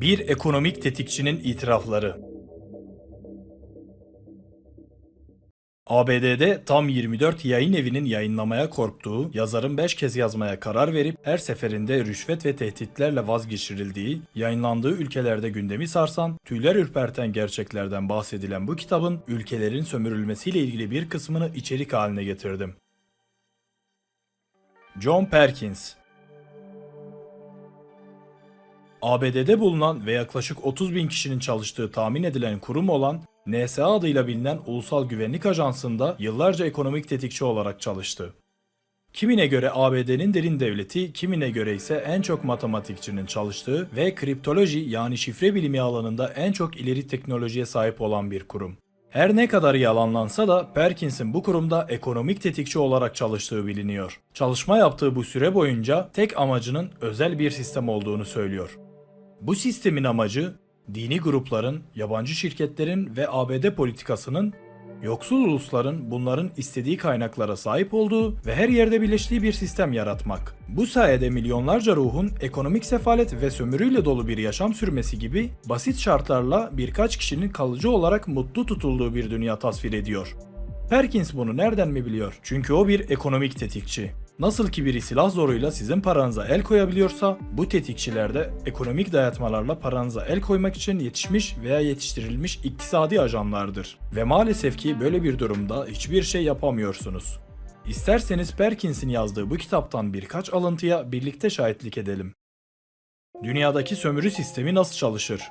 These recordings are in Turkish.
Bir ekonomik tetikçinin itirafları. ABD'de tam 24 yayın evinin yayınlamaya korktuğu, yazarın 5 kez yazmaya karar verip her seferinde rüşvet ve tehditlerle vazgeçirildiği, yayınlandığı ülkelerde gündemi sarsan, tüyler ürperten gerçeklerden bahsedilen bu kitabın ülkelerin sömürülmesiyle ilgili bir kısmını içerik haline getirdim. John Perkins ABD'de bulunan ve yaklaşık 30 bin kişinin çalıştığı tahmin edilen kurum olan NSA adıyla bilinen Ulusal Güvenlik Ajansı'nda yıllarca ekonomik tetikçi olarak çalıştı. Kimine göre ABD'nin derin devleti, kimine göre ise en çok matematikçinin çalıştığı ve kriptoloji yani şifre bilimi alanında en çok ileri teknolojiye sahip olan bir kurum. Her ne kadar yalanlansa da Perkins'in bu kurumda ekonomik tetikçi olarak çalıştığı biliniyor. Çalışma yaptığı bu süre boyunca tek amacının özel bir sistem olduğunu söylüyor. Bu sistemin amacı dini grupların, yabancı şirketlerin ve ABD politikasının yoksul ulusların bunların istediği kaynaklara sahip olduğu ve her yerde birleştiği bir sistem yaratmak. Bu sayede milyonlarca ruhun ekonomik sefalet ve sömürüyle dolu bir yaşam sürmesi gibi basit şartlarla birkaç kişinin kalıcı olarak mutlu tutulduğu bir dünya tasvir ediyor. Perkins bunu nereden mi biliyor? Çünkü o bir ekonomik tetikçi. Nasıl ki biri silah zoruyla sizin paranıza el koyabiliyorsa, bu tetikçiler de ekonomik dayatmalarla paranıza el koymak için yetişmiş veya yetiştirilmiş iktisadi ajanlardır. Ve maalesef ki böyle bir durumda hiçbir şey yapamıyorsunuz. İsterseniz Perkins'in yazdığı bu kitaptan birkaç alıntıya birlikte şahitlik edelim. Dünyadaki sömürü sistemi nasıl çalışır?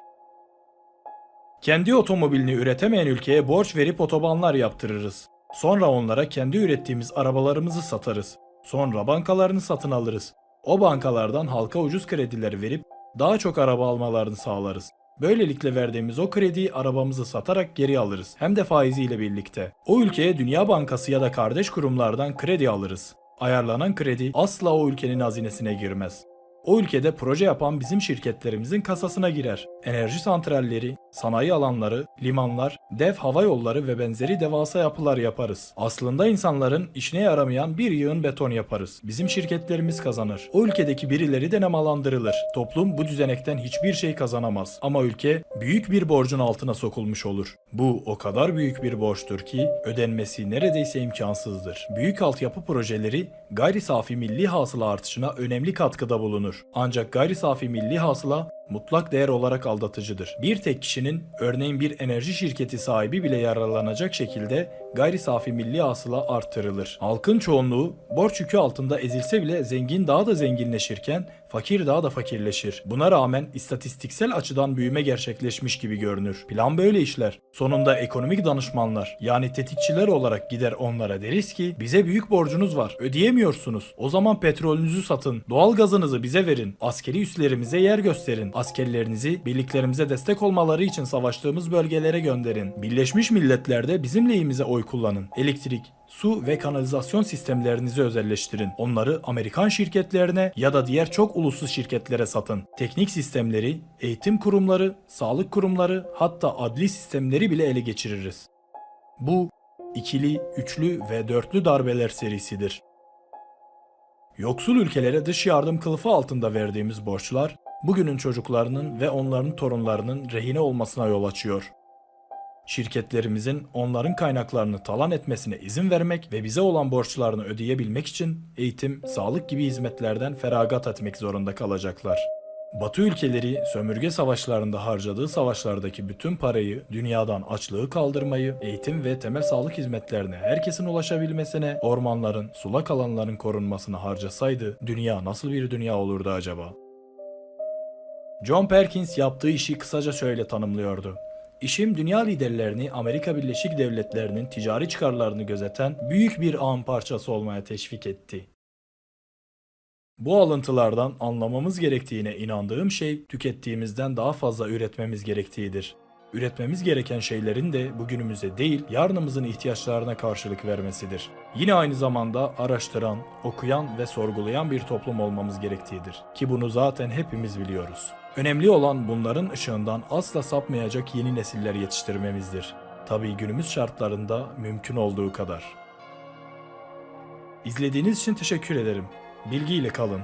Kendi otomobilini üretemeyen ülkeye borç verip otobanlar yaptırırız. Sonra onlara kendi ürettiğimiz arabalarımızı satarız. Sonra bankalarını satın alırız. O bankalardan halka ucuz kredileri verip daha çok araba almalarını sağlarız. Böylelikle verdiğimiz o krediyi arabamızı satarak geri alırız. Hem de faiziyle birlikte. O ülkeye Dünya Bankası ya da kardeş kurumlardan kredi alırız. Ayarlanan kredi asla o ülkenin hazinesine girmez. O ülkede proje yapan bizim şirketlerimizin kasasına girer. Enerji santralleri, sanayi alanları, limanlar, dev hava yolları ve benzeri devasa yapılar yaparız. Aslında insanların işine yaramayan bir yığın beton yaparız. Bizim şirketlerimiz kazanır. O ülkedeki birileri de nemalandırılır. Toplum bu düzenekten hiçbir şey kazanamaz. Ama ülke büyük bir borcun altına sokulmuş olur. Bu o kadar büyük bir borçtur ki ödenmesi neredeyse imkansızdır. Büyük altyapı projeleri gayri safi milli hasıla artışına önemli katkıda bulunur. Ancak gayri safi milli hasıla mutlak değer olarak aldatıcıdır. Bir tek kişinin örneğin bir enerji şirketi sahibi bile yararlanacak şekilde gayri safi milli hasıla artırılır. Halkın çoğunluğu borç yükü altında ezilse bile zengin daha da zenginleşirken fakir daha da fakirleşir. Buna rağmen istatistiksel açıdan büyüme gerçekleşmiş gibi görünür. Plan böyle işler. Sonunda ekonomik danışmanlar yani tetikçiler olarak gider onlara deriz ki bize büyük borcunuz var ödeyemiyorsunuz. O zaman petrolünüzü satın, doğal gazınızı bize verin, askeri üslerimize yer gösterin, askerlerinizi birliklerimize destek olmaları için savaştığımız bölgelere gönderin. Birleşmiş Milletler'de bizim lehimize oy kullanın. Elektrik, su ve kanalizasyon sistemlerinizi özelleştirin. Onları Amerikan şirketlerine ya da diğer çok uluslu şirketlere satın. Teknik sistemleri, eğitim kurumları, sağlık kurumları hatta adli sistemleri bile ele geçiririz. Bu ikili, üçlü ve dörtlü darbeler serisidir. Yoksul ülkelere dış yardım kılıfı altında verdiğimiz borçlar, bugünün çocuklarının ve onların torunlarının rehine olmasına yol açıyor. Şirketlerimizin onların kaynaklarını talan etmesine izin vermek ve bize olan borçlarını ödeyebilmek için eğitim, sağlık gibi hizmetlerden feragat etmek zorunda kalacaklar. Batı ülkeleri sömürge savaşlarında harcadığı savaşlardaki bütün parayı dünyadan açlığı kaldırmayı, eğitim ve temel sağlık hizmetlerine herkesin ulaşabilmesine, ormanların, sulak alanların korunmasına harcasaydı dünya nasıl bir dünya olurdu acaba? John Perkins yaptığı işi kısaca şöyle tanımlıyordu. İşim dünya liderlerini Amerika Birleşik Devletleri'nin ticari çıkarlarını gözeten büyük bir ağın parçası olmaya teşvik etti. Bu alıntılardan anlamamız gerektiğine inandığım şey tükettiğimizden daha fazla üretmemiz gerektiğidir. Üretmemiz gereken şeylerin de bugünümüze değil yarınımızın ihtiyaçlarına karşılık vermesidir. Yine aynı zamanda araştıran, okuyan ve sorgulayan bir toplum olmamız gerektiğidir. Ki bunu zaten hepimiz biliyoruz. Önemli olan bunların ışığından asla sapmayacak yeni nesiller yetiştirmemizdir. Tabii günümüz şartlarında mümkün olduğu kadar. İzlediğiniz için teşekkür ederim. Bilgiyle kalın.